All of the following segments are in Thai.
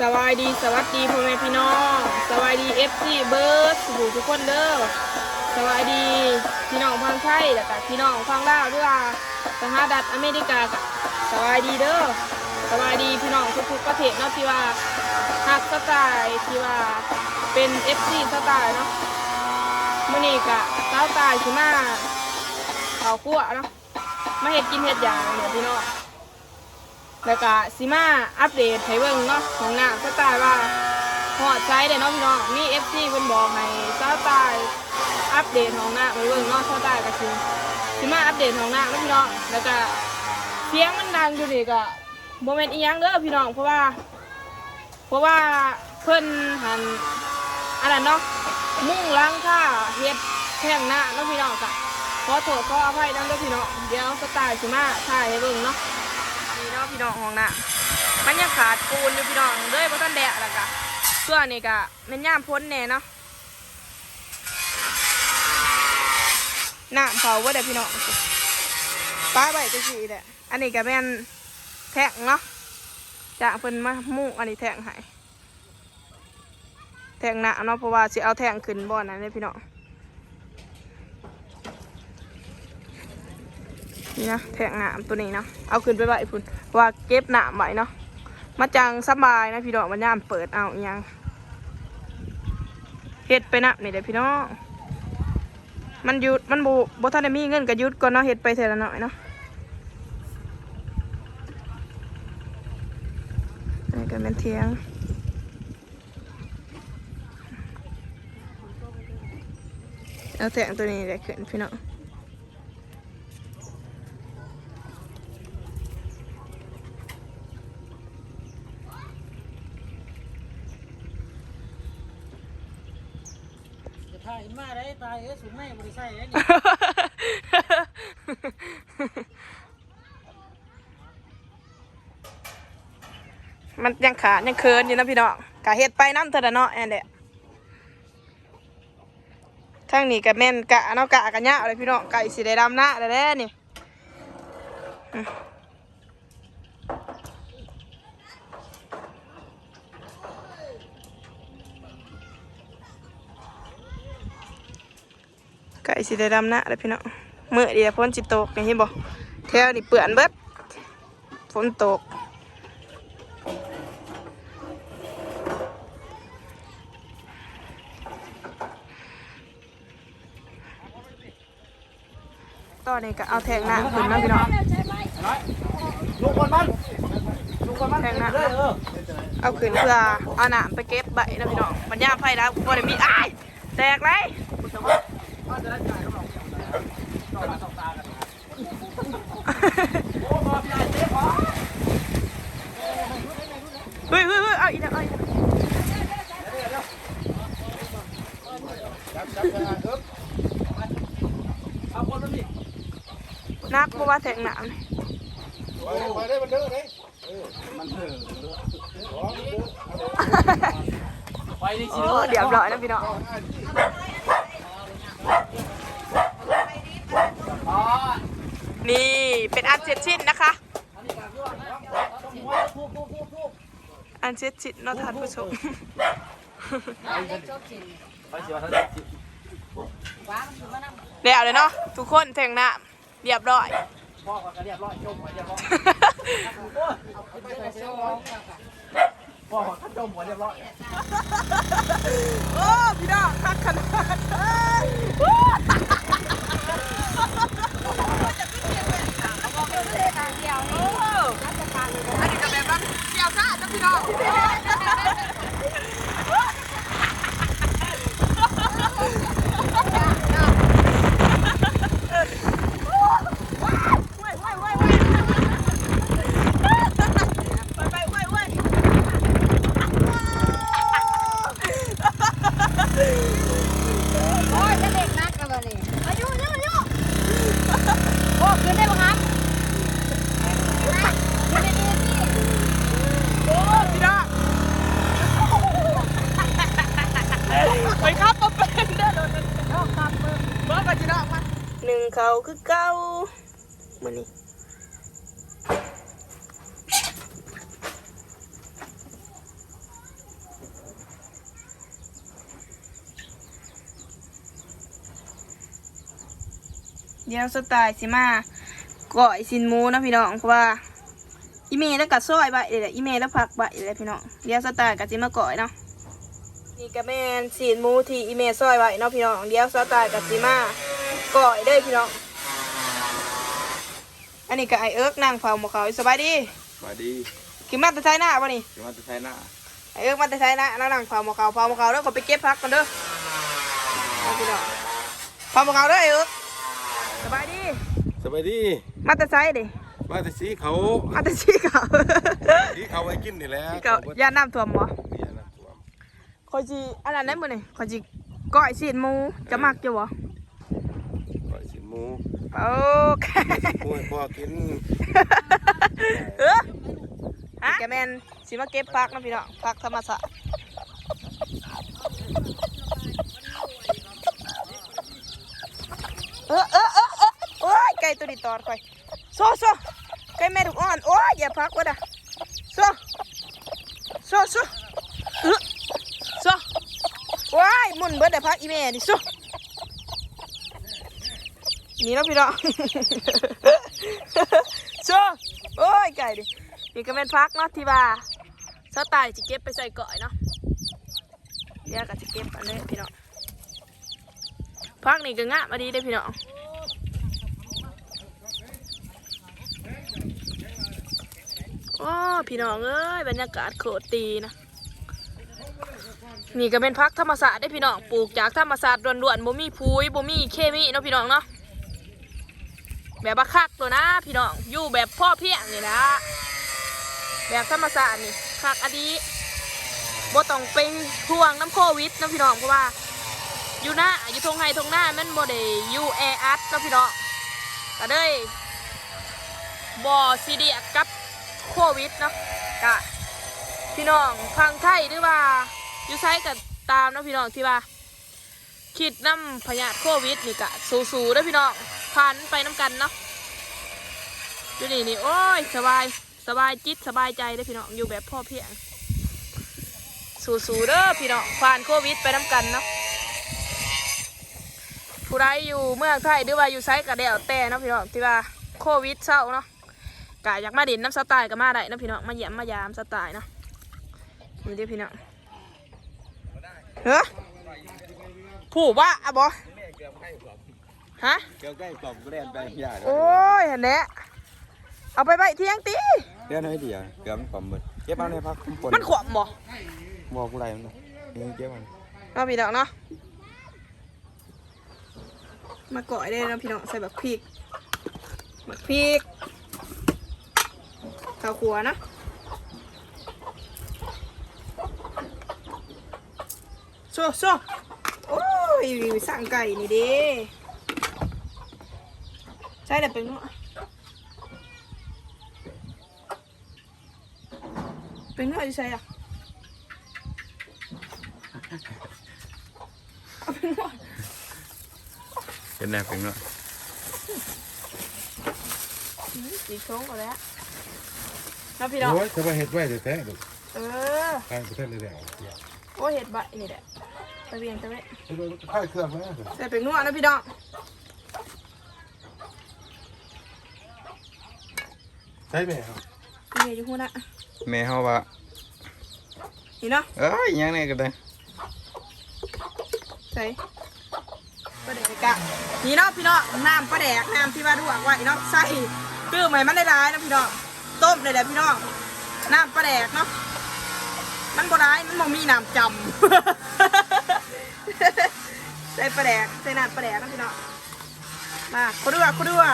สวัสดีสวัสดีพ่อแม่พี่น้องสวัสดีเอฟซีเบิร์ดสู่ทุกคนเด้อสวัสดีพี่น้องฟังไทยแล้วก็พี่น้องฟังลาวด้วยว่าสหรัฐอเมริกาก็สวัสดีเด้อสวัสดีพี่น้องทุกๆประเทศเนาะที่ว่าฮักสไตล์ที่ว่าเป็นเอฟซีสไตล์เนาะมื่อนี้กะสาวตายชิมาเขาคั่วเนาะมาเห็ดกินเห็ดอย่างเนี่ยพี่น้อง แล้วก็สิมาอัปเดตให้เบิ่งเนาะของหน้าสไตล์ว่าหอดใจเด้เนาะพี่น้องมี FC เพิ่นบอกให้สไตล์อัปเดตของหน้าไปเบิ่งเนาะสไตล์ก็คือสิมาอัปเดตของหน้าเนาะพี่น้องแล้วก็เสียงมันดังอยู่นี่ก็บ่แม่นอีหยังเด้อพี่น้องเพราะว่า เพราะว่าเพิ่นหันอันนั้นเนาะมุ่งล้างค่าเฮ็ดแท่งหน้าเนาะพี่น้องก็ขอโทษขออภัยนำเด้อพี่น้องเดี๋ยวสไตล์สิมาถ่ายให้เบิ่งเนาะ พี่น้องของน่ะมันยังขาดปูนอยู่พี่น้องเลยเพราะท่านแดดแล้วกะส่วนนี่กะแมันย่ามพ้นแน่เนาะน้ำเผาว่าเดี๋ยวพี่น้องป้าใบตะกี้แหละอันนี้ก็แม่นแทงเนาะจะเพิ่นมามุ่งอันนี้แทงให้แทงหน้าเนาะเพราะว่าสิเอาแทงขึ้นบ่อนั้นเลยพี่น้อง นี่นะแทงหนามตัวนี้เนาะเอาขึ้นไปไว้พุ่นว่าเก็บหนามไว้เนาะมาจังสบายนะพี่น้องมันย่ามเปิดเอาอหยังเฮ็ดไปนะนี่เดี๋ยวพี่น้องมันยุดมันบูบ่ทันได้มีเงินก็หยุดก่อนเนาะเฮ็ดไปเท่าละหน่อยเนาะนี่ก็เป็นเทียงเอาแทงตัวนี้ได้ขึ้นพี่น้อง ถ่ายมาได้ตายเอ้ยสุดไม่บริใช่เอ้ยมันยังขาดยังเคินอยู่นะพี่น้องกะเฮ็ดไปน้ำเถอะเนาะแอนเดะทางนี้กะแม่นกะเนาะกะกะยะเลยพี่น้องไก่สีได้ดำหน้าแล้วแน่นี่อืมไก่ สีได้ดำน้าเลยพี่น้องเมื่อเดียวฝนจิตกนี่เห็นบ่แถวนี่เปื่อนเบิดฝนตกตอนนี้ก็เอาแทงหน้าขึ้นนะพี่น้องลุกคนมันลุกคนมันแทงหน้าเลยเออเอาขึ้นเพื่อเอาหนามไปเก็บใบนะพี่น้องมันย่าไฟแล้วบ่ได้มีอ้ายแตกเลย เฮ้ยเฮ้ยเฮ้ยเอาอีกแล้วเอาอีกแล้วเอาคนมันดินักเพราะว่าแทงหนามนี่ไปได้มันเด้อเลยไปดิสิโอ้เดี๋ยวร้อยนะพี่น้อง นี่เป็นอันเสร็จชิ้นนะคะ อันเสร็จชิ้นเนาะท่านผู้ชมไปสิว่าท่านสิเดี๋ยวเลยเนาะทุกคนแทงหน้าเรียบร้อยพ่อก็เรียบร้อยจมหัวเรียบร้อยพ่อก็จมหัวเรียบร้อยโอ้พี่น้องคักขนาด เขาคือเก่ามานี่เดี๋ยวสไตล์สิมาก่อยสินมูนะพี่น้องเพราะว่าอีเมลแล้วกัดซอยใบเลยอีเมลแล้วผักใบเลยพี่น้องเดี๋ยวสตาร์กับสิมาก่อยเนาะนี่ก็แมนสินมูที่อีเมลซอยใบเนาะพี่น้องเดี๋ยวสตาร์กับสิมา ก่อยเด้อพี่น้อง อันนี้ก็ไอเอิร์กนั่งเฝ้าหมอเขาสบายดีสวัสดีกินมาแต่ใช้หน้าป่ะนี่ จะมาจะใช้หน้าไอเอิร์กมาแต่ใช้หน้าแล้วนั่งเฝ้าหมอเขาเฝ้าหมอเขาแล้วก็ไปเก็บพักกันเด้อเอาพี่น้องเฝ้าหมอเขาเด้อไอเอิร์กสบายดี สวัสดี มาแต่ใช้ดิมาแต่สีเขามาแต่ชี้เขาสีเขาไว้กินนี่แหละชี้เขาย่านน้ำท่วมบ่เบียร์น้ำท่วมคอยจีอันนั้นได้บ่นี่คอยจีก้อยสีนหมูจะมักอยู่บ่ก่อยสิ นูโอเคหมูให้พ่อกินเออฮะแกแมนสิมาเก็บพักนะพี่น้องพักธรรมศาตร์เออเออเออเออโอ้ยไก่ตัวนี้ตอดคอยโซโซไก่แม่ถูกอ่อนโอ้ยอย่าพักวะด่ะโซโซโซเออโซ่ว้ายมุนเบิดได้พักอีแม่ดิโซ นี่แล้วพี่น้องโซ่โอ้ยไก่ดินี่ก็เป็นพักเนาะที่ว่าสไตล์จะเก็บไปใส่ก่อยเนาะเดี๋ยวก็จะเก็บอันนี้พี่น้องพักนี่ก็งะมาดีได้พี่น้องโอ้พี่น้องเอ้ยบรรยากาศโคตรดีนะนี่ก็เป็นพักธรรมศาสตร์ได้พี่น้องปลูกจากธรรมศาสตร์ล้วนๆบ่มีปุ๋ยบ่มีเคมีเนาะพี่น้องเนาะ แบบบักคักตัวนะพี่น้องอยู่แบบพ่อเพียงนี่นะแบบธรรมศาสตร์นี่คักอดีบ่ต้องไปห่วงน้ำโควิดนะพี่น้องเพราะว่าอยู่หน้าอยู่ทงไฮทงหน้ามันบ่ได้อยู่แออัดนะพี่น้องก็เลยบ่ซีเดียกับโควิดเนาะกะพี่น้องพังไทยหรือว่าอยู่ไซกับตามเนาะพี่น้องที่ว่า คิดน้ำพยาธิโควิดนี่กะสู้ๆเด้พี่น้องผ่านไปน้ำกันเนาะอยู่นี่นี่โอ้ย สบายสบายจิตสบายใจเด้พี่น้องอยู่แบบพ่อเพียง สู้ๆเด้อพี่น้องผ่านโควิดไปน้ำกันเนาะผู้ใดอยู่เมืองไทยหรือว่าอยู่ไซกะเดียวแต่เนาะพี่น้องที่ว่าโควิดเศร้าเนาะกะอยากมาดินน้ำสไตล์ก็มาได้เนาะพี่น้องมาเยี่ยมมายามสไตล์เนาะนี่เด้พี่น้องเฮ้อ ผู้ว่าอะบอฮะเกี่ยวใกล้กล่อมก็เล่นไปยากโอ้ยเห็นแหละเอาไปใบเที่ยงตีเดี๋ยวน้อยเดียวเกือบมันกล่อมหมดเก็บเอาในพักปนมันขวบบ่บอกกูไรมันนี่เก็บมันเอาพี่น้องเนาะมาก่อยได้นะพี่น้องใส่แบบพริกแบบพริกข้าวขัวนะโซ่โซ่โอ้ ยสั่งไก่นี่เด้ใช่แต่เป็นเนาะเป็นเนาะอยู่ใช่อะเอาเป็นเนาะเป็นแนวเป็นเนาะสีชงหมดแล้วนะพี่น้องโอ้ยจะไปเห็ดไว้แท้ๆดูเออใช่ไปเท่าเลยเดี๋ยวโอ้เห็ดใบนี่แหละ ตะเวียงตะเวนค่ายเครื่องนะใส่เป็นนวดนะพี่น้องใช่ไหมครับนี่อยู่หัวหน้าแม่เขาว่านี่เนาะเอ้ยยังไงก็ได้ใส่ปลาแดกกะนี่เนาะพี่น้องน้ำปลาแดกน้ำที่ว่าดวกไว้เนาะใส่ตื้อใหม่มันได้ร้ายๆนะพี่น้องต้มเลยแหละพี่น้องน้ำปลาแดกเนาะมันบ่ร้ายมันบ่มีน้ำจำ ใส่ปลาแดกใส่น้ำปลาแดกนะพี่น้องมาคุด้วยคุด้วย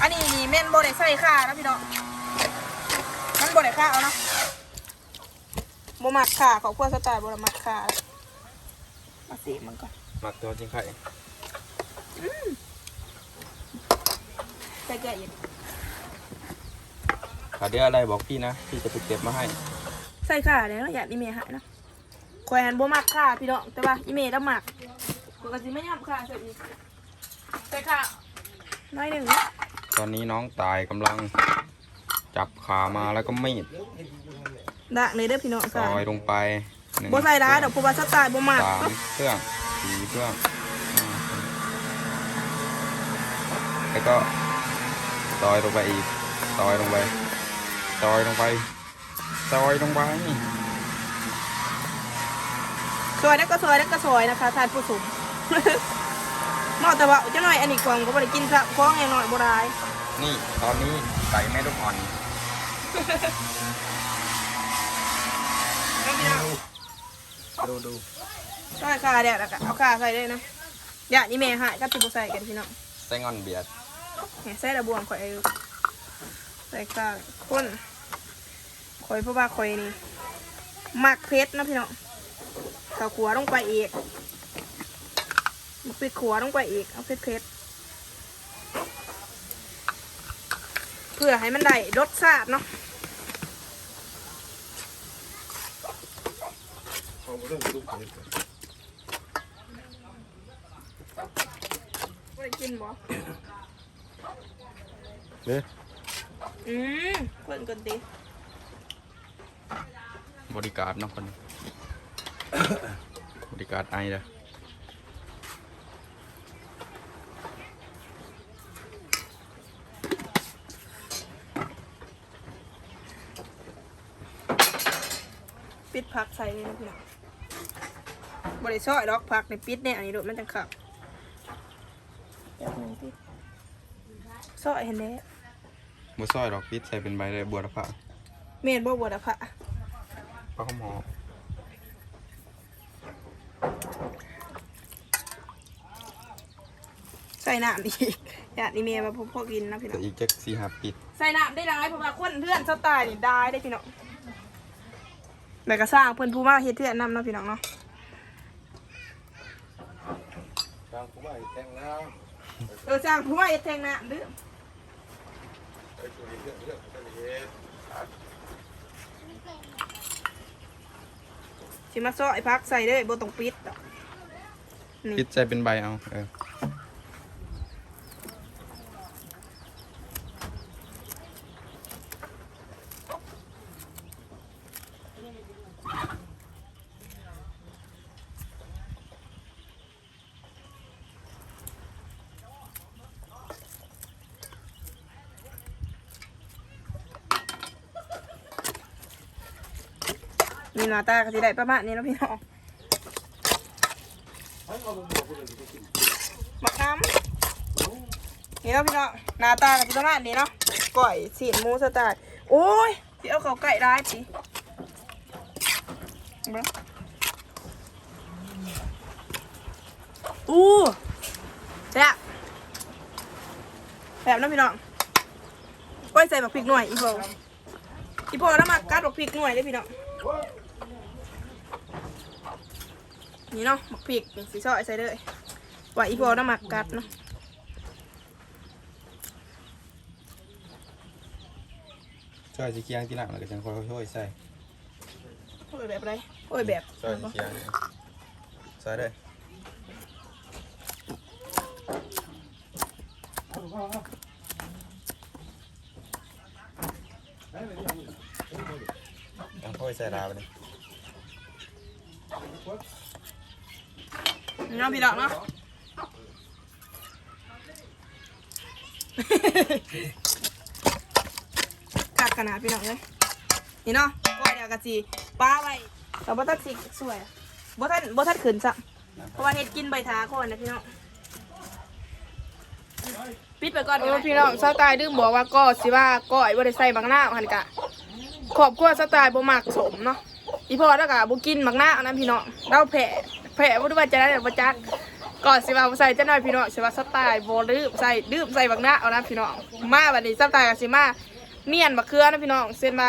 อันนี้นี่เม่นโบได้ใส่ข้านะพี่น้องมันโบได้ข้าเอาเนาะบมักขาขอพวกสไตล์บมักขามาสีมันก่อนหมักตัวจริงไข่ใส่แก่ยินขาเดียวอะไรบอกพี่นะ พี่จะไปเก็บมาให้ ใส่ขาเลยเนาะอยากอีเมย์หายเนาะคอยหันบมักขาพี่น้องแต่ว่าอีเมย์ต้องหมักปกติไม่ยอมขาใส่อีกใส่ขาน้อยหนึ่งนะตอนนี้น้องตายกำลังจับขามาแล้วก็มีดดักเลยเด้อพี่น้องซใส่อยลงไปหนึ่งบ่ใส่ร้ายดอกเพราะว่าสไตล์บ่มักสามเนาะเครื่องสีเพื่องอ่าแล้วก็ซอยลงไปอีกซอยลงไปซอยลงไป ซอยลงไปสวยแล้วก็สวยแล้วก็สวยนะคะทานผู้สูงนอกแต่ว่าเจ้าหน่อยอันนี้กวงก็ไม่ได้กินซะฟ้องอย่างหน่อยโบราณนี่ตอนนี้ใส่แม่ลูกอ่อนดูดูใส่ขาแดดแล้วก็เอาขาใส่ได้นะอย่านี่แม่หายก็ติบใส่กันพี่น้องไส้งอนเบียดเนี่ยใส่ระบวงข่อยใส่ขาข้น อยเพราะว่าข่อยนี่หมักเพชรนะพี่น้องข้าวขัวลงไปอีกมักปิดขัวลงไปอีกเอาเพชรเพชรเพื่อให้มันได้รสชาติเนาะไม่ได้กินบ่เด้ออืมเพิ่นกันติ บริการเนาะคนบริการไอเด้อปิดผักใส่เลยนะพี่น้องบริซ้อยดอกผักในปิดเนี่ยอันนี้ดูมันจังขับเดี๋ยวมันปิดซอยเห็นไหมบัวซอยดอกพิษใส่เป็นใบเลยบัวระพะเมนบ่บัวดะพะปลาข้าวหอมใส่น้ำอีกอย่านี่เมย์มาพอพอกินนะพี่น้แต่องอีกจักสี่ห้าปิดใส่น้ำได้ร้ายเพราะว่าคนเพื่อนสไตล์นี่ได้ได้พี่น้องแบบก็สร้างเพื่อนผู้มาเฮ็ดเพื่อนนำเนาะพี่น้องเนาะทางผู้ใหญ่แต่งน้เออสร้างผู้มาเฮ็ดแทงน้ำเด้อำไปช่วยเรื่องเรื่องเรื่องเฮ็ ชิมาซอยพักใส่เด้อบ่ต้องปิดดอกนี่พิดใส่เป็นใบเอาเออ หน้าตาก็สิได้ประมาณนี้เนาะพี่น้องมะขามนี่เนาะพี่น้องหน้าตาก็สิประมาณนี้เนาะก่อยสีนหมูสไตล์โอ้ยสิเอาเขาไก่ได้สิอู้แซ่บแบบนั้นพี่น้องก้อยใส่แบักพริกหน่วยอีโพอีโพแล้วมากัดแบักพริกหน่วยเลยพี่น้อง นี่เนาะหมักพริกนี่สีซอยใส่เลยว่าอีพอน้ำหมักกัดเนาะช่วยสีเคียงที่หลังแล้วก็จังค่อยๆช่วยใส่โอ้ยแบบไรโอ้ยแบบช่วยสีเคียงใส่เลยยังค่อยใส่ดาวไปเลย นี่เนาะพี่ดอกเนาะกัดขนาดพี่น้องเลยนี่เนาะก้อยเดียวกะจีป้าไว้แต่บ่ทันสิสวยบ่ทันบ่ทันขืนซะเพราะว่าเฮ็ดกินใบทาก่อนนะพี่น้องปิดไปก่อนเออพี่น้องสไตล์ดื้มบอกว่าก็สิว่าก้อยบ่ได้ใส่บางหน้าวหันกะขอบครัวสไตล์บ่มักสมเนาะอีพอแล้วก็บ่กินบางหน้าวนะพี่น้องเราแผ่แผ่บ่รู้ว่าจะได้บ่จักก่อนสิว่าบ่ใส่จะน้อยพี่น้องสิว่าสไตล์บ่ลืมใส่ดื่มใส่บางหน้าวนะพี่น้องมาบัดนี้สไตล์ก็สิมาเมียนบักเขือนะพี่น้องเส้นมา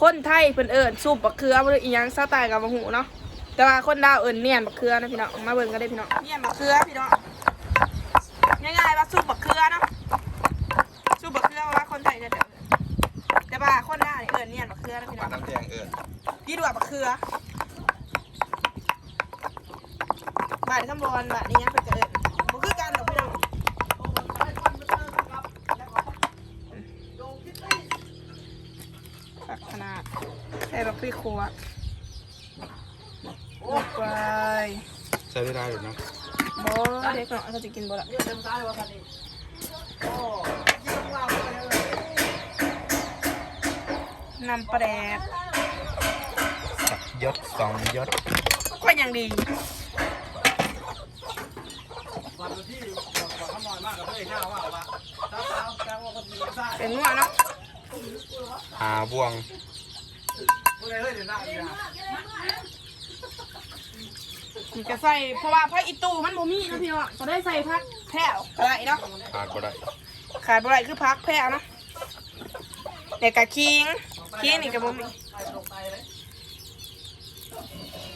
คนไทยเพิ่นเอิ้นซุปบักเขือบ่ได้อีหยังสไตล์ก็บ่ฮู้เนาะแต่ว่าคนลาวเอิ้นเมียนบักเขือนะพี่น้องมาเบิ่งกันได้พี่น้องเมียนบักเขือพี่น้องง่ายๆว่าซุปบักเขือเนาะซุปบักเขือว่าคนไทยจะเอิ้นแต่ว่าคนลาวนี่เอิ้นเมียนบักเขือนะพี่ปน้ลาองน้ำแดงเอิญยี่ดวกบักเขือ บ่ายสำบอนแบบนี้ยังเป็นเกิดบ่คือกันดอพี่น้องปักขนาดใส่บักพี่ขวดลงไปใช้ได้ได้หรือเนะบ่เด็กเนาะเขาจะกินบ่ละเรื่องเต็มซ้ายว่าคันนี้โอ้ยิ่งว่าเลยน้ำปลาแดกสักยศสองยศก็ยังดี เป็นงัวเนาะหาบ่วงผู้ใดเฮ้ยเดี๋ยวหน้าดีนะนี่ก็ใส่เพราะว่าเพราะอีตูมันบ่มีเนาะพี่น้องก็ได้ใส่พักแผ่วก็ได้เนาะขาดบ่ได้ขาดบ่ได้คือพักแผ่วเนาะเด็กกะคิงคิงนี่ก็บ่มีไปลงไปเลย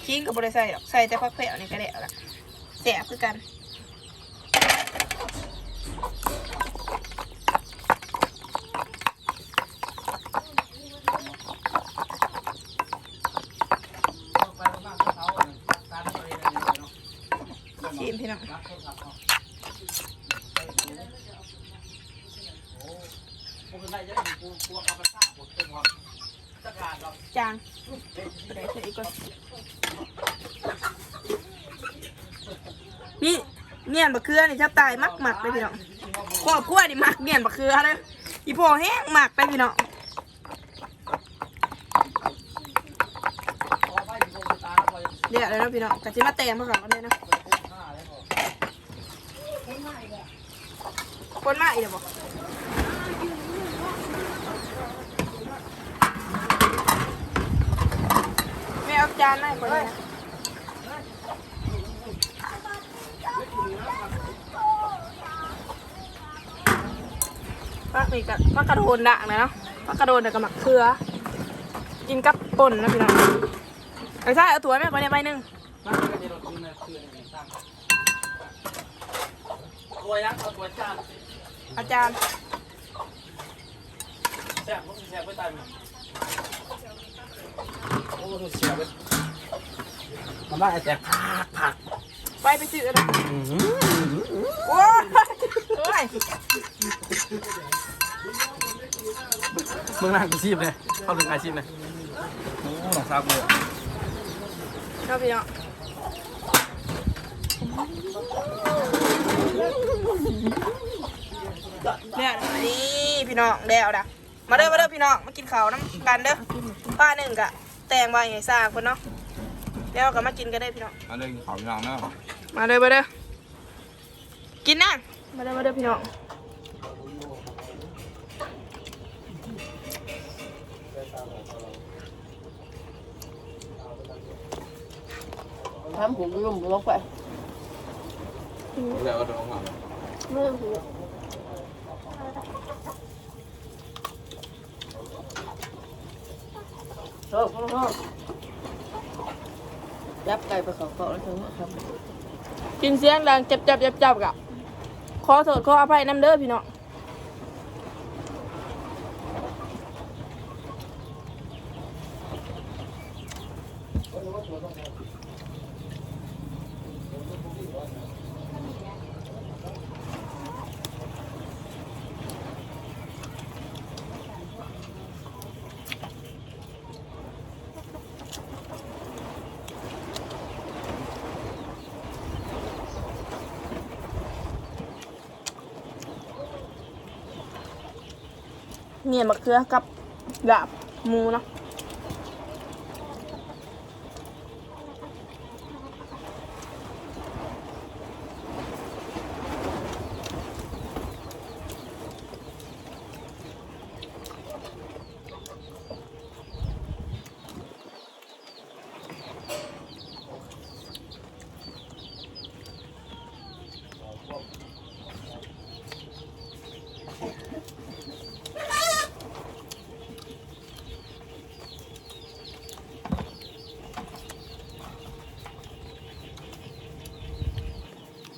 คิงก็บ่ได้ใส่หรอกใส่แต่พักแผ่วนี่ก็ได้แล้วล่ะแซ่บคือกัน ลงไปลงมาเขาตามตัวเองเลยเนาะ ชิมพี่น้อง รับโทรศัพท์เนาะโอ้พวกนายจะได้กูกลัวเขาไปสร้างบทเป็นความจัดการเรา จางบ่ได้ใส่อีกก่อนนี่ เนียนบักเคือนี่ชอบตายมักหมักเลยพี่น้องครอบครัวนี่มักเนียนบักเคือเลยอีพ่อแห้งหมักไปพี่น้องเดี๋ยวเลยนะพี่น้องกะจิมาแตงมาก่อนก็ได้นะฆ่าแล้วพอคนมาอีกเดี๋ยวบอกแม่เอาจานให้คนนี้นะ พักนี่กับพักกระโดนด่างเลยเนาะพักกระโดนแต่กับหมักเขือ กินกับป่นนะพี่น้องไอ้ใช่เอาถั่วแม่คนนี้ใบหนึ่งนั่นก็จะโดนคืนนะคืนในสร้างตัวยักษ์เอาตัวจานอาจารย์แซ่บต้องแซ่บไปตายมั้ยโอ้ถูกแซ่บไปทำได้แต่ผักผักไปไปซื้ออะไรโอ้ย โอ้ยเมืองหน้าอาชีพเลยเข้าถึงอาชีพเลยโอ้หลังซากเลยชอบพี่น้องเนี่ยนี่พี่น้องเดวดะมาเด้อมาเด้อพี่น้องมากินข้าวน้ำกันเด้อป้าหนึ่งกะแตงใบให้สร้างคนเนาะเดี๋ยวก็มากินกันได้อพี่น้องอันนี้ขาวอย่างเนาะมาเด้อมาเด้อกินนะ มาเด้อมาเด้อพี่น้องทำผมลุ่มลงไปแล้วก็โดนมาไม่ต้องหูชอบชอบยับไก่ไปเขาเกาะแล้วถึงครับ กินเสียงดังจับจับจับจับกะ ขอโทษขออภัยน้ำเด้อพี่น้อง เนี่ยมะเขือกับดาบหมูเนาะ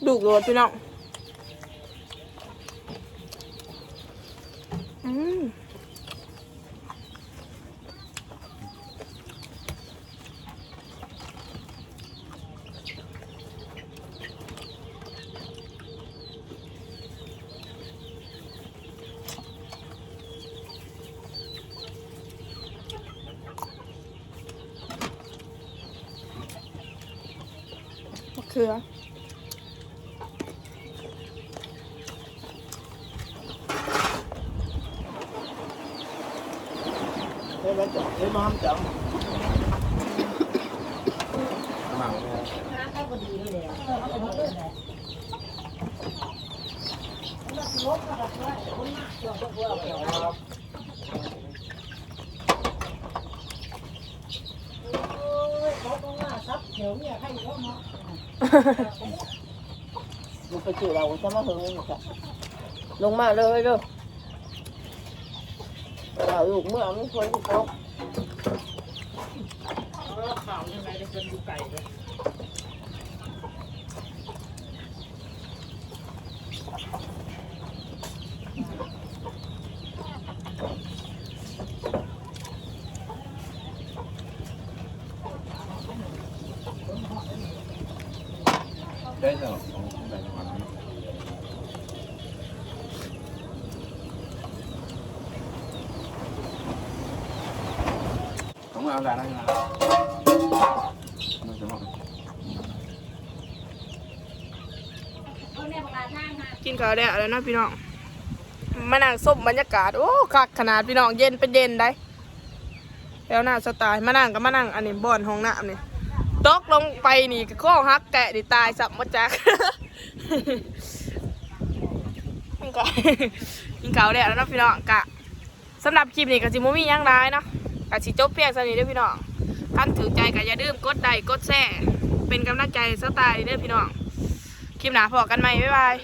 ดูกโรดพี่น้องอืมมะเขืถือ เฮ้ย มันจับเฮ้ยมันจับมาลงไปจืดเราจะ ขาข่าวยังไงได้เป็นดูไก่เลยได้เหรอของได้ประมาณนั้นของมึงเอาได้แล้วนะมันจะมอง กินข้าวได้แล้วนะพี่น้องมานั่งส้มบรรยากาศโอ้คักขนาดพี่น้องเย็นเป็นเย็นได้แล้วหน้าสไตล์มานั่งก็มานั่งอันนี้บ่อนห้องน้ำนี่ตกลงไปนี่ก็ข้อหักแกะดิตายสับมาจักมัก็กินข้าวได้แล้วนะพี่น้องกะสำหรับคลิปนี้ก็สิบ่มีหยังร้ายเนาะกะสิจบเพียงเท่านี้ด้อพี่น้อง ท่านถือใจก็อย่าลืมกดไดกดแซ่เป็นกำลังใจสไตล์เด้อพี่น้องคลิปหนาพอกันไหมบ๊ายบาย